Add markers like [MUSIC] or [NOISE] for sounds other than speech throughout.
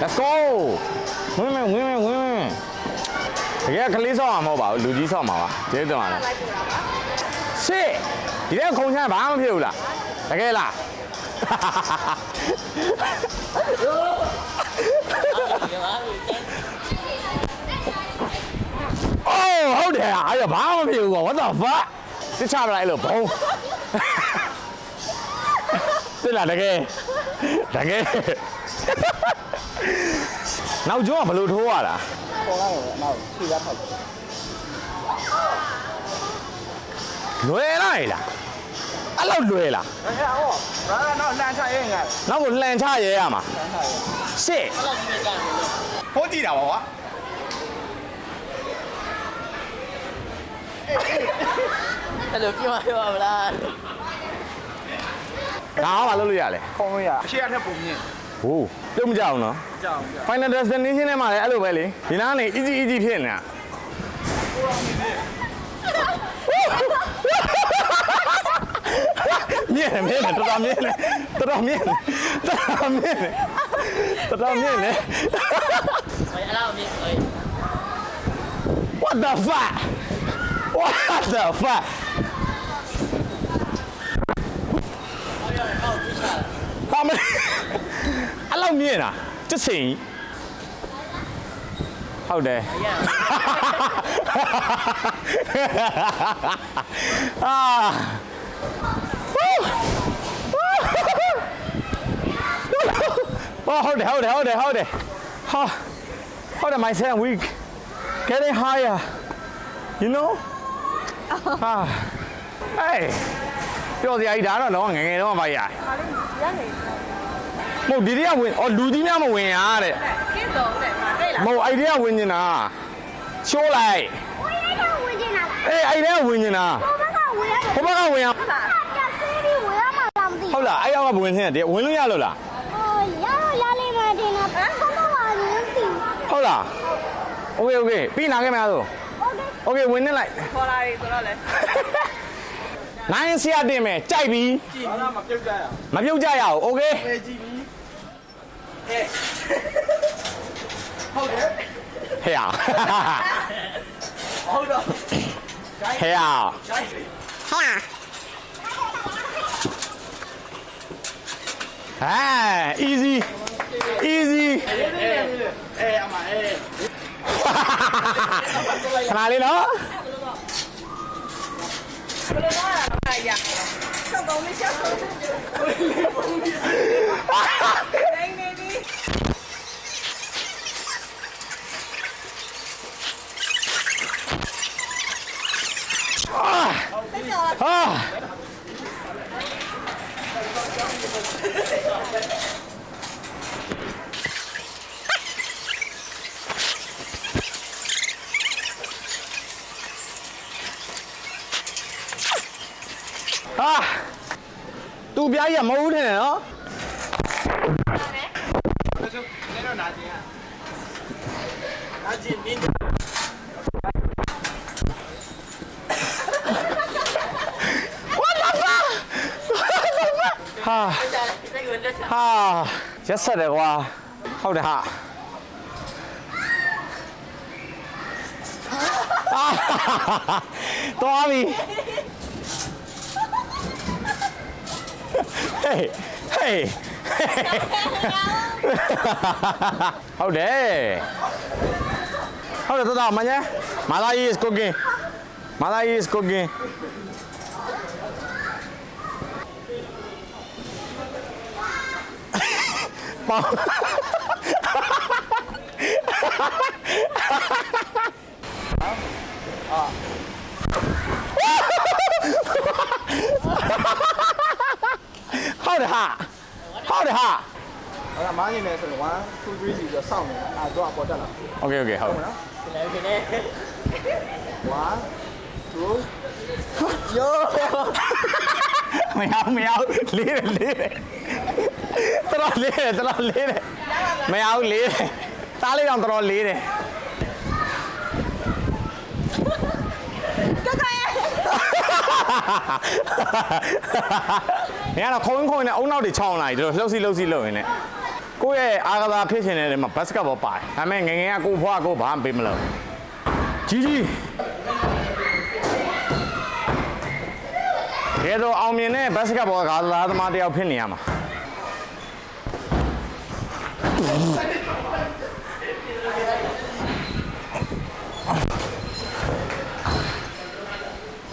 let's go ဝင်မယ်ဝင်မယ်ဝင်မယ်တကယ်ကလေးဆောက်မှာမဟုတ်ပါဘူးလူကြီးဆောက်မှာပါကျေးဇူးတင်ပါတယ်ရှေ့ဒီတဲ့ခုံချမ်းဘာမှမဖြစ်ဘူးလားတကယ်လား အိုးဟုတ်တယ်အဲ့ဒါဘာမှမဖြစ်ဘူးကွာ what the fuck တခြားမလိုက်လို့ဘုံတိလာတကယ်တကယ် နောက်ကျောကဘယ်လိုထိုးရတာပေါ်လိုက်တော့နောက်ဖြေရဖောက်တယ်လွယ်လိုက်လားအဲ့လောက်လွယ်လားအဲဟောဘာကတော့လမ်းချရင်ငါနောက်ကိုလှန်ချရဲရမှာလမ်းချရင်ရှေ့ဖိုးကြည့်တာပါကွာအဲ့လိုပြောရပါမလားဒါကဘာလုပ်လို့ရလဲခုံလို့ရအရှိရထက်ပုံမြင့်ဟိုးပြုတ်မကြအောင်နော် ကြောင်ကြောင် Final Destination ထဲမှာလည်းအဲ့လိုပဲလေဒီနားနေ easy easy ဖြစ်နေတာမြင်မြင်တော်တော်မြင်နေတော်တော်မြင်တော်တော်မြင်နေတော်တော်မြင်နေဟိုအဲ့လောက်မြင်ဟို What the fuck What the fuck ဟာမအဲ့လောက်မြင်တာ ကျစင်ဟုတ်တယ် အာဟောဟုတ်တယ်ဟုတ်တယ်ဟုတ်တယ်ဟုတ်တယ်ဟာဟုတ်တယ် my son we getting higher you know ဟာဟေးပြောစရာကြီးဒါတော့တော့ငယ်ငယ်တော့မပါရ မဟုတ်ဒီတည်းကဝင်အော်လူကြီးများမဝင်ရတဲ့ ကင်းဆုံးတဲ့မှာတဲ့လား မဟုတ်အဲ့ဒီကဝင်နေတာရှိုးလိုက် ဝေးရတော့ဝင်နေတာလား အေးအဲ့ဒီကဝင်နေတာ ဘုဘကဝေးရတယ် ဟိုဘက်ကဝင်ရ ကျဆေးပြီးဝေးရမှာလားမသိ ဟုတ်လားအဲ့ရောက်ကဝင်နေတယ်ဝင်လို့ရလို့လား အော်ရတော့ရလိမ့်မယ်တင်တာဘာမှမပါဘူးသိ ဟုတ်လားโอเคโอเคပြီးနာခဲ့မလားဆို โอเค โอเคဝင်နေလိုက် ခေါ်လာပြီဆိုတော့လေ နိုင်ဆရာတင်မယ်ကြိုက်ပြီ ဘာသာမပြုတ်ကြရ မပြုတ်ကြရအောင်โอเค အဲကြည့်ပြီး ီ Hey. [LAUGHS] Hold it. Hey à. Hold on. Hey à. Hey à. À, easy. Easy. Ê, ăn mà ê. Thằng lên đó. Sao bóng đi chắc. 아! 아! 뚜비아야 먹으네요. 내려놔야 ရက်ဆက်တယ်ကွာဟုတ်တယ်ဟာအာတော်ပြီဟေးဟေးဟုတ်တယ်ဟုတ်တယ်တော်တော်မညာမာလာ is cooking မာလာ is cooking ပေါဟုတ်တယ်ဟာ 哈哈哈哈好的哈，好的哈。我在忙里面的玩数据里的上面，啊，多少过站了？OK OK 好。One, two, 哟！没喵，离了离了！ တယ်တော်တော်လေးတယ်တော်တော်လေးတယ်မရဘူးလေးတယ်သားလေးတော့တော်တော်လေးတယ်နေရတော့ခုံးခုံးနဲ့အုံနောက်တွေချောင်းလာပြီတို့လှုပ်စီလှုပ်စီလှုပ်ရင်းနဲ့ကိုယ့်ရဲ့အားကစားဖြစ်ရှင်တဲ့နေရာမှာဘတ်စကတ်ဘောပါတယ်ဒါပေမဲ့ငယ်ငယ်ကကိုဖွားကိုဘာမှပေးမလို့ကြီးကြီးကဲတော့အောင်မြင်တဲ့ဘတ်စကတ်ဘောကစားသမားတစ်ယောက်ဖြစ်နေရမှာ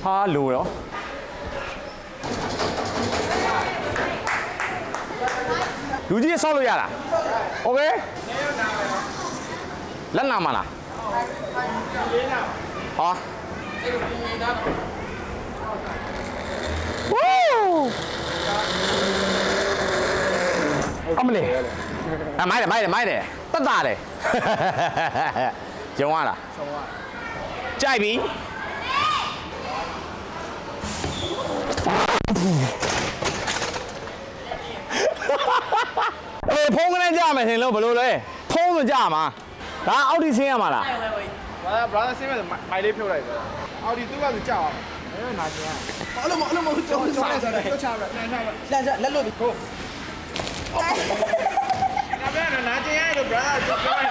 Hallo, ja. Du dir solo ja. Okay? Lần nào mà là? Hả? Woo! အမလေးအမိုက်တယ်မိုက်တယ်မိုက်တယ်တတ်တာတယ်ကျုံရလားကြိုက်ပြီအေးဖုန်းကနေကြမယ်ထင်လို့ဘယ်လိုလဲဖုန်းမကြမှာဒါအောက်ဒီဆင်းရမှာလားဘာ brother ဆင်းမဲ့မိုင်လေးဖြုတ်လိုက်ပဲအော်ဒီသူ့ကသူကြောက်အောင်အဲနာကျင်အဲ့လိုမအဲ့လိုမဟုတ်ကြောက်ကြောက်နေစားတယ်ကြောက်ချပါနဲ့ချပါလက်လက်လို့ကို နာပဲနာကျင်ရဲ့ brother ကြောက်လိုက်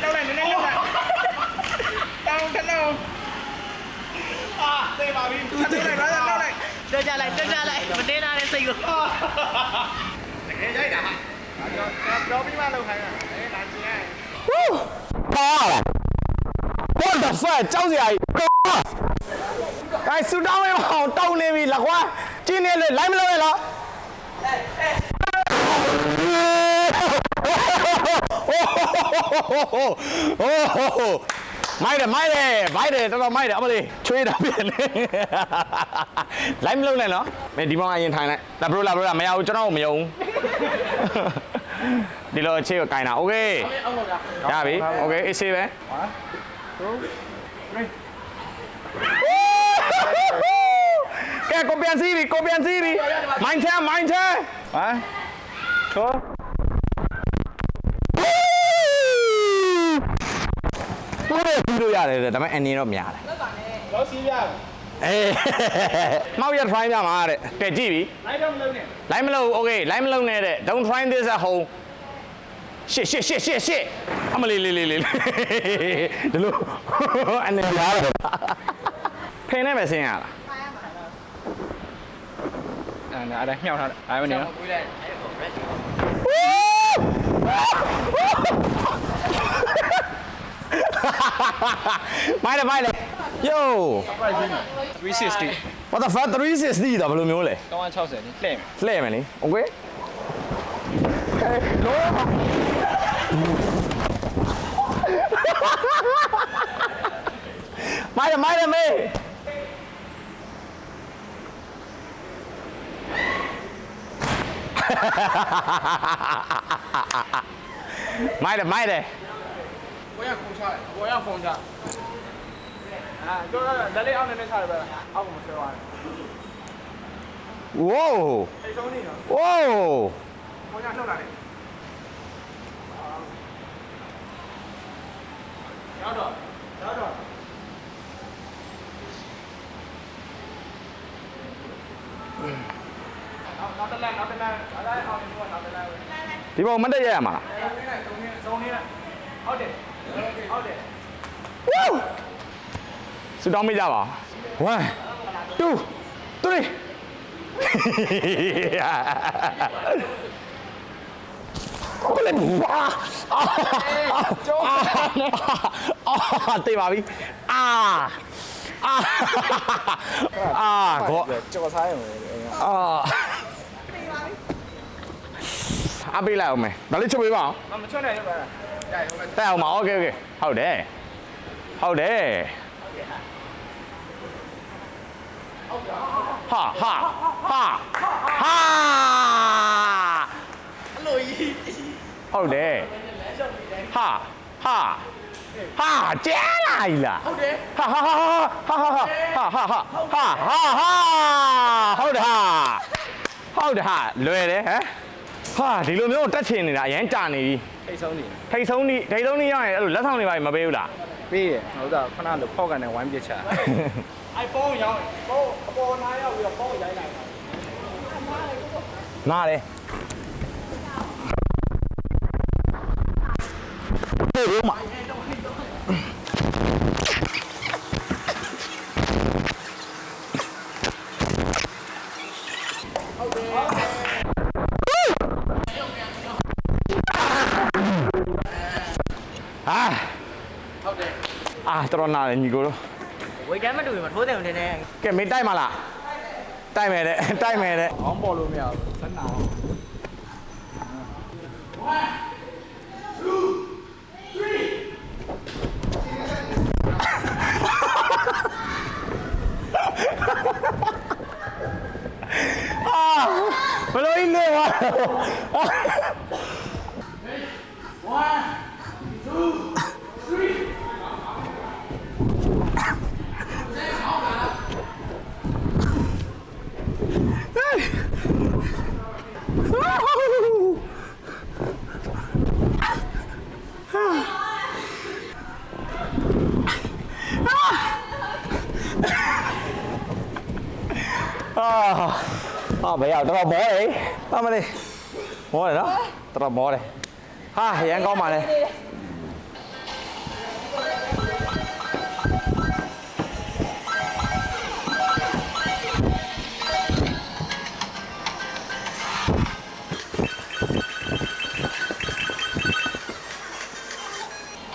ကြောက်လိုက်နည်းနည်းလောက်လိုက်တောင်းတလုံးအာသိပါပြီသူသိလိုက် brother လောက်လိုက်တက်ကြလိုက်တက်ကြလိုက်မတင်းလာတဲ့စိတ်ကိုတကယ်ရိုက်တာဟာကျွန်တော်ပြောပြီးမှလောက်ခိုင်းတာအဲနာကျင်ရဲ့ဝူးပါလား What the fuck ကြောက်စရာကြီးဂိုင်းဆူတောင်းရအောင်တောင်းနေပြီလက်ခွာကျင်းနေလေလိုက်မလို့ရလား မိုက်တယ်မိုက်တယ်မိုက်တယ်တော်တော်မိုက်တယ်အမလေးချွေးတာပြန်နေလိုက်မလုံးနဲ့နော်မင်းဒီမောင်အရင်ထိုင်လိုက်လာဘရိုလာဘရိုလာမရဘူးကျွန်တော်မယုံဒီလိုအခြေကိုကင်တာโอเคရပြီโอเคအေးဆေးပဲကဲကိုပြန်စီးပြီကိုပြန်စီးပြီမိုင်းချမ်းမိုင်းချမ်း ဟမ် ထိုးကိုရပြီးလို့ရတယ်တဲ့ဒါပေမဲ့အနေတော့များတယ်လောက်စီးရအေးမောက်ရ try ပြမှာတဲ့ကဲကြည့်ပြီလိုက်တော့မလုံးနဲ့လိုက်မလို့ okay လိုက်မလို့နဲ့တဲ့ don't try this at home ရှစ်ရှစ်ရှစ်ရှစ်ရှစ်အမလေးလေးလေးလေးဒီလိုအနေများတယ်ဖင်နဲ့ပဲဆင်းရလား အဲ့ဒါအဲ့ဒါမြှောက်ထားတယ်အဲ့မနေနော် ကိုလိုက်အဲ့ မိုက်တယ်[LAUGHS] မိုက်တယ် yo 360 what the fuck 360တော့ဘယ်လိုမျိုးလဲ 360นี่လှည့်မယ် လှည့်မယ်လေ okay မိုက်တယ်မိုက်တယ်မေးမိုက်တယ်မို 卖的卖的。我要空下，我要空下。啊，就是那里俺那边下来呗，俺我们吃完。哇哦！黑兄弟呢？哇哦！我想弄哪里？要着。 ဒီပေါ်မတက်ရရမှာလားသုံးနေသုံးနေသုံးနေဟုတ်တယ်ဟုတ်တယ် Woo! စူတောင်းမိကြပါ1 2 3ကိုလည်းဝါကျုံးအာတေးပါပြီအာအာအာကိုကြော်စားရုံပဲအာ အပေးလိုက်အောင်မယ်ဒါလေးချုပ်ပေးပါအောင် မချွတ်နိုင်ရပါလားကြိုက်ဟုတ်မယ် တက်အောင်ပါโอเคโอเคဟုတ်တယ်ဟုတ်တယ်ဟာဟာဟာဟာအလိုကြီးဟုတ်တယ်ဟာဟာဟာကျဲလာပြီလားဟုတ်တယ်ဟာဟာဟာဟာဟာဟာဟာဟာဟာဟာဟာဟုတ်တယ်ဟာဟုတ်တယ်ဟာလွယ်တယ်ဟမ် ဟာဒီလိုမျိုးတက်ချင်နေတာအရင်ကြာနေပြီထိတ်ဆုံးနေထိတ်ဆုံးနေထိတ်ဆုံးနေရရင်အဲ့လိုလက်ဆောင်တွေပါမပေးဘူးလားပေးရဟိုဒါခဏလို့ဖောက်ကန်နဲ့ဝိုင်းပစ်ချအဲ့ပုံရောင်းပုံအပေါ်နားရောက်ပြီးတော့ပုံရိုင်းလိုက်နားလေပြေးလို့မှာ တော်တော်နာတယ်ညီကိုတို့ ဝေကမ်းမတူရင်မထိုးတယ်ဦးတင်နေ ကဲမင်းတိုက်မလားတိုက်မယ်တဲ့တိုက်မယ်တဲ့ အောင်းပေါ်လို့မရဘူးဆက်နာအောင် ဘလို့ကြီးလဲဝါအာ bây giờ tao bó đi tao mày đi bó này đó tao bó này ha thì ăn con mà này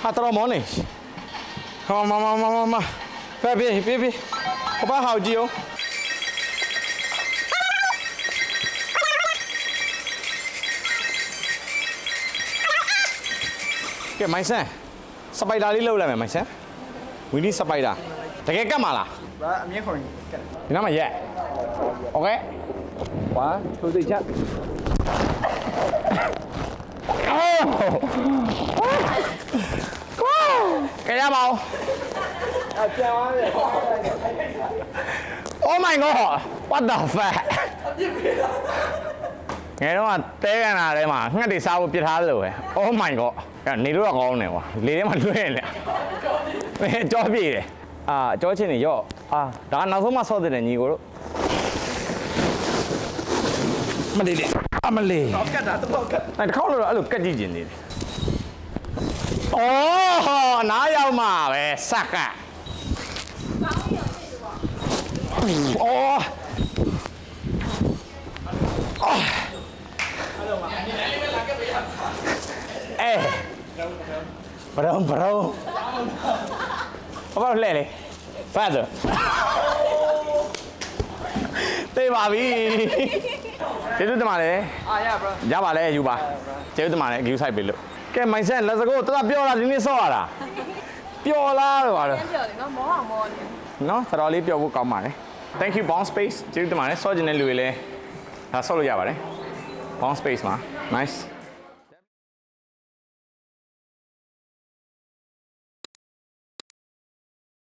Atara money. Mama, mama, mama. Pepe, pepe. Opa, how do? က်ကြည့်အောင် ကဲမိုင်ဆန်စပိုက်ဒါလေးလှုပ်လိုက်မယ်မိုင်ဆန်ဝီနီစပိုက်ဒါတကယ်ကတ်မှာလား ဘရာအမြင့်ခွန်ကဲ ဒီနားမှာရက်โอเคဝါထိုးစိတ်ချက်အော်ကိုကဲရပါဦး အပြန်သွားတယ် Oh my god what the fuck ငယ်တော့ကတဲကန်လာထဲမှာငှက်တွေစားဖို့ပြစ်ထားသလိုပဲ Oh my god အဲ့နေလို့တော့ကောင်းတယ်ကွာလေထဲမှာလွှဲနေလေကြောပြည့်တယ်အာကြောချင်းနေရော့အာဒါကနောက်ဆုံးမှဆော့တဲ့ညီကိုတို့မလေးလေအမလေးတော့ကတ်တာတော့ကတ်အဲ့တစ်ခေါက်လို့တော့အဲ့လိုကတ်ကြည့်ကျင်နေတယ်အော်နားရောက်မှာပဲစက်ကအော်အေး ဘရောဘရောဘာလို့လဲလေဖတ်တော့တေးပါပြီကျေးဇူးတင်ပါတယ်အာရဘရာရပါလေယူပါကျေးဇူးတင်ပါတယ် view site ပေးလို့ကဲမိုင်ဆန် let's go တော်တော်ပြောလာဒီနေ့ဆော့ရတာပျော်လားတော့ပါတော့ပြောတယ်နော်မောအောင်မောနေနော်တော်တော်လေးပျော်ဖို့ကောင်းပါတယ် thank you bound space ကျေးဇူးတင်ပါတယ်ဆော့ကျင်တဲ့လူတွေလည်းဒါဆော့လို့ရပါတယ် bound space မှာ nice